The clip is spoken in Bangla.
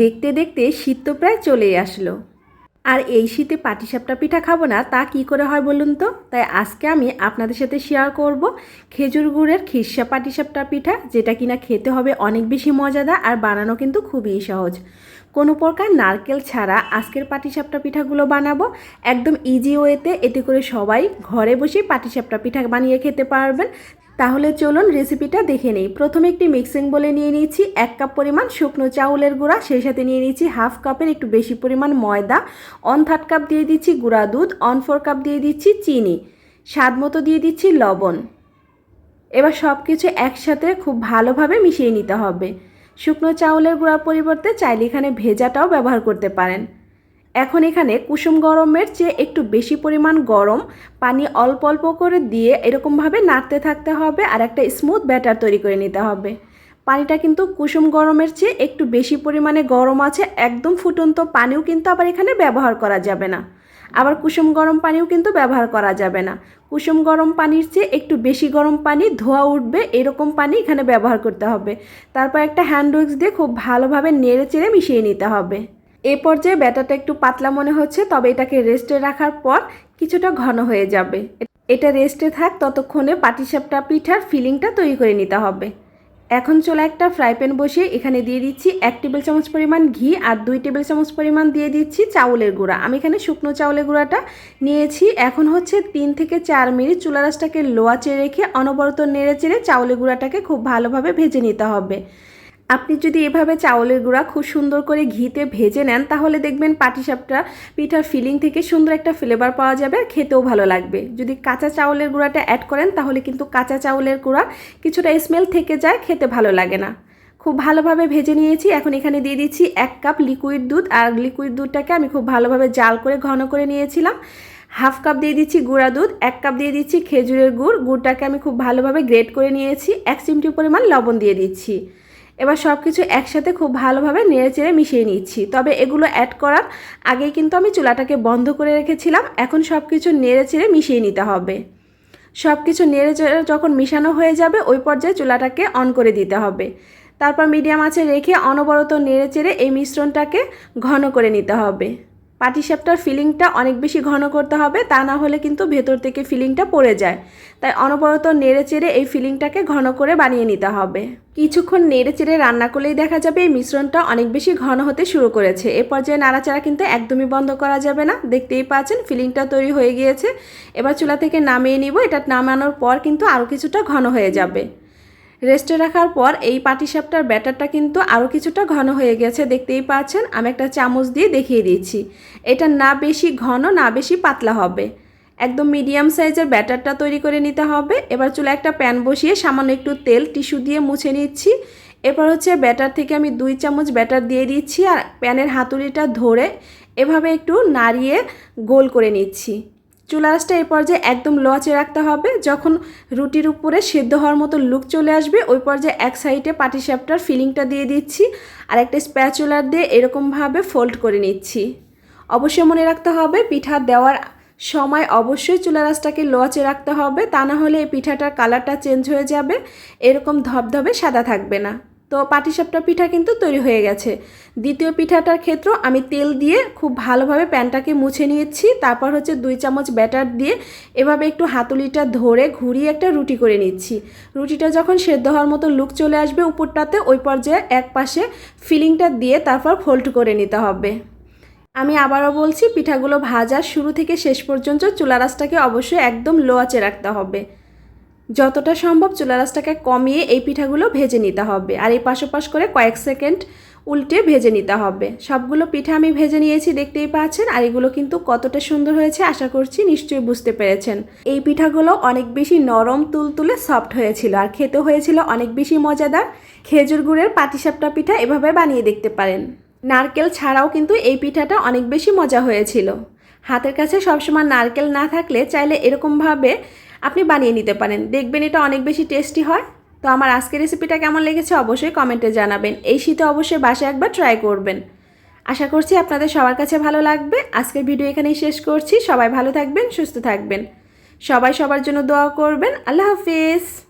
দেখতে দেখতে শীত তো প্রায় চলেই আসলো। আর এই শীতে পাটিসাপটা পিঠা খাব না, তা কি করে হয় বলুন তো? তাই আজকে আমি আপনাদের সাথে শেয়ার করব খেজুর গুড়ের খিরসা পাটিসাপটা পিঠা, যেটা কিনা খেতে হবে অনেক বেশি মজাদার আর বানানো কিন্তু খুবই সহজ। কোনো প্রকার নারকেল ছাড়া আজকের পাটিসাপটা পিঠাগুলো বানাবো। একদম ইজি ওয়েতে এতে করে সবাই ঘরে বসে পাটিসাপটা পিঠা বানিয়ে খেতে পারবেন। তাহলে চলুন রেসিপিটা দেখে নেই। প্রথমে একটি মিক্সিং বলে নিয়ে নিয়েছি। এক কাপ পরিমাণ শুকনো চাউলের গুঁড়া, সেই সাথে নিয়ে নিয়েছি হাফ কাপের একটু বেশি পরিমাণ ময়দা অন থার্ড কাপ দিয়ে দিচ্ছি গুঁড়া দুধ অন ফোর কাপ দিয়ে দিচ্ছি চিনি, স্বাদ মতো দিয়ে দিচ্ছি লবণ। এবার সব কিছু একসাথে খুব ভালোভাবে মিশিয়ে নিতে হবে। শুকনো চাউলের গুঁড়ার পরিবর্তে চাইলে এখানে ভেজাটাও ব্যবহার করতে পারেন। এখন এখানে কুসুম গরমের চেয়ে একটু বেশি পরিমাণ গরম, পানি অল্প অল্প করে দিয়ে এরকমভাবে নাড়তে থাকতে হবে আর একটা স্মুথ ব্যাটার তৈরি করে নিতে হবে। পানিটা কিন্তু কুসুম গরমের চেয়ে একটু বেশি পরিমাণে গরম আছে, একদম ফুটন্ত পানিও কিন্তু আবার এখানে ব্যবহার করা যাবে না। আবার কুসুম গরম পানিও কিন্তু ব্যবহার করা যাবে না। কুসুম গরম পানির চেয়ে একটু বেশি গরম পানি, ধোয়া উঠবে, এরকম পানি এখানে ব্যবহার করতে হবে। তারপর একটা হ্যান্ড উইক্স দিয়ে খুব ভালোভাবে নেড়ে চেড়ে মিশিয়ে নিতে হবে। এ পর্যায়ে ব্যাটারটা একটু পাতলা মনে হচ্ছে, তবে এটাকে রেস্টে রাখার পর কিছুটা ঘন হয়ে যাবে। এটা রেস্টে থাক, ততক্ষণে পাটিসাপটা, পিঠার ফিলিংটা তৈরি করে নিতে হবে। এখন চলে একটা ফ্রাই প্যান বসিয়ে এখানে দিয়ে দিচ্ছি এক টেবিল চামচ পরিমাণ ঘি আর দুই টেবিল চামচ পরিমাণ দিয়ে দিচ্ছি চাউলের গুঁড়া। আমি এখানে শুকনো চাউলের গুঁড়াটা নিয়েছি। এখন হচ্ছে তিন থেকে চার মিনিট চুলা রাসটাকে লোয়াচে রেখে অনবরত নেড়ে চেড়ে চাউলের গুঁড়াটাকে খুব ভালোভাবে ভেজে নিতে হবে। আপনি যদি এভাবে চাউলের গুঁড়া খুব সুন্দর করে ঘিতে ভেজে নেন, তাহলে দেখবেন পাটিসাপটা পিঠার ফিলিং থেকে সুন্দর একটা ফ্লেভার পাওয়া যাবে আর খেতেও ভালো লাগবে। যদি কাঁচা চাউলের গুঁড়াটা অ্যাড করেন, তাহলে কিন্তু কাঁচা চাউলের গুঁড়া কিছুটা স্মেল থেকে যায়, খেতে ভালো লাগে না। খুব ভালোভাবে ভেজে নিয়েছি, এখন এখানে দিয়ে দিচ্ছি এক কাপ লিকুইড দুধ, আর লিকুইড দুধটাকে আমি খুব ভালোভাবে জাল করে ঘন করে নিয়েছিলাম। হাফ কাপ দিয়ে দিচ্ছি গুঁড়া দুধ, এক কাপ দিয়ে দিচ্ছি খেজুরের গুড়, গুড়টাকে আমি খুব ভালোভাবে গ্রেট করে নিয়েছি, এক চিমটি পরিমাণ লবণ দিয়ে দিচ্ছি। এবার সব কিছু একসাথে খুব ভালোভাবে নেড়ে চেড়ে মিশিয়ে নিচ্ছি। তবে এগুলো অ্যাড করার আগেই কিন্তু আমি চুলাটাকে বন্ধ করে রেখেছিলাম। এখন সব কিছু নেড়ে চেড়ে মিশিয়ে নিতে হবে। সব কিছু নেড়ে যখন মিশানো হয়ে যাবে, ওই পর্যায়ে চুলাটাকে অন করে দিতে হবে। তারপর মিডিয়াম আছে রেখে অনবরত নেড়ে চেড়ে এই মিশ্রণটাকে ঘন করে নিতে হবে। পাটিসাপটার ফিলিংটা অনেক বেশি ঘন করতে হবে, তা না হলে কিন্তু ভেতর থেকে ফিলিংটা পড়ে যায়। তাই অনবরত নেড়ে চেড়ে এই ফিলিংটাকে ঘন করে বানিয়ে নিতে হবে। কিছুক্ষণ নেড়ে চেড়ে রান্না করলেই দেখা যাবে এই মিশ্রণটা অনেক বেশি ঘন হতে শুরু করেছে। এ পর্যায়ে নাড়াচাড়া কিন্তু একদমই বন্ধ করা যাবে না। দেখতেই পাচ্ছেন, ফিলিংটা তৈরি হয়ে গিয়েছে। এবার চুলা থেকে নামিয়ে নিব। এটা নামানোর পর কিন্তু আরও কিছুটা ঘন হয়ে যাবে। রেস্টে রাখার পর এই পাটিসাপটার ব্যাটারটা কিন্তু আরও কিছুটা ঘন হয়ে গেছে, দেখতেই পাচ্ছেন। আমি একটা চামচ দিয়ে দেখিয়ে দিচ্ছি। এটা না বেশি ঘন, না বেশি পাতলা হবে। একদম মিডিয়াম সাইজের ব্যাটারটা তৈরি করে নিতে হবে। এবার চুলে একটা প্যান বসিয়ে সামান্য একটু তেল, টিস্যু দিয়ে মুছে নিচ্ছি। এরপর হচ্ছে ব্যাটার থেকে আমি দুই চামচ ব্যাটার দিয়ে দিচ্ছি আর প্যানের হাতুড়িটা ধরে এভাবে একটু নাড়িয়ে গোল করে নিচ্ছি। চুলা এই পর্যায়ে একদম লোয়াচে রাখতে হবে। যখন রুটির উপরে সেদ্ধ হওয়ার মতো লুক চলে আসবে, ওই পর্যায়ে এক সাইডে পাটিসাপটার ফিলিংটা দিয়ে দিচ্ছি আর একটা স্প্যাচুলার দিয়ে এরকমভাবে ফোল্ড করে নিচ্ছি। অবশ্যই মনে রাখতে হবে, পিঠা দেওয়ার সময় অবশ্যই চুলা রাসটাকে রাখতে হবে। তা না হলে এই পিঠাটার কালারটা চেঞ্জ হয়ে যাবে, এরকম ধবধবে সাদা থাকবে না। তো পাটিসাপটা পিঠা কিন্তু তৈরি হয়ে গেছে। দ্বিতীয় পিঠাটার ক্ষেত্রেও আমি তেল দিয়ে খুব ভালোভাবে প্যানটাকে মুছে নিয়েছি। তারপর হচ্ছে দুই চামচ ব্যাটার দিয়ে এভাবে একটু হাতুলিটা ধরে ঘুরিয়ে একটা রুটি করে নিচ্ছি। রুটিটা যখন সেদ্ধ হওয়ার মতো লুক চলে আসবে উপরটাতে, ওই পর্যায়ে এক পাশে ফিলিংটা দিয়ে তারপর ফোল্ড করে নিতে হবে। আমি আবারও বলছি, পিঠাগুলো ভাজার শুরু থেকে শেষ পর্যন্ত চুলা রাসটাকে অবশ্যই একদম লো রাখতে হবে। যতটা সম্ভব চুলা রাসটাকে কমিয়ে এই পিঠাগুলো ভেজে নিতে হবে। আর এই পাশোপাশ করে কয়েক সেকেন্ড উল্টে ভেজে নিতে হবে। সবগুলো পিঠা আমি ভেজে নিয়েছি, দেখতেই পাচ্ছেন। আর এগুলো কিন্তু কতটা সুন্দর হয়েছে, আশা করছি নিশ্চয়ই বুঝতে পেরেছেন। এই পিঠাগুলো অনেক বেশি নরম, তুলতুলে, সফট হয়েছিল। আর খেতে হয়েছিল অনেক বেশি মজাদার। খেজুর গুড়ের পাটিসাপটা পিঠা এভাবে বানিয়ে দেখতে পারেন। নারকেল ছাড়াও কিন্তু এই পিঠাটা অনেক বেশি মজা হয়েছিল। হাতের কাছে সবসময় নারকেল না থাকলে চাইলে এরকমভাবে আপনি বানিয়ে নিতে পারেন। দেখবেন এটা অনেক বেশি টেস্টি হয়। তো আমার আজকের রেসিপিটা কেমন লেগেছে অবশ্যই কমেন্টে জানাবেন। এই শীতে অবশ্যই বাসায় একবার ট্রাই করবেন। আশা করছি আপনাদের সবার কাছে ভালো লাগবে। আজকের ভিডিও এখানেই শেষ করছি। সবাই ভালো থাকবেন, সুস্থ থাকবেন। সবাই সবার জন্য দোয়া করবেন। আল্লাহ হাফিজ।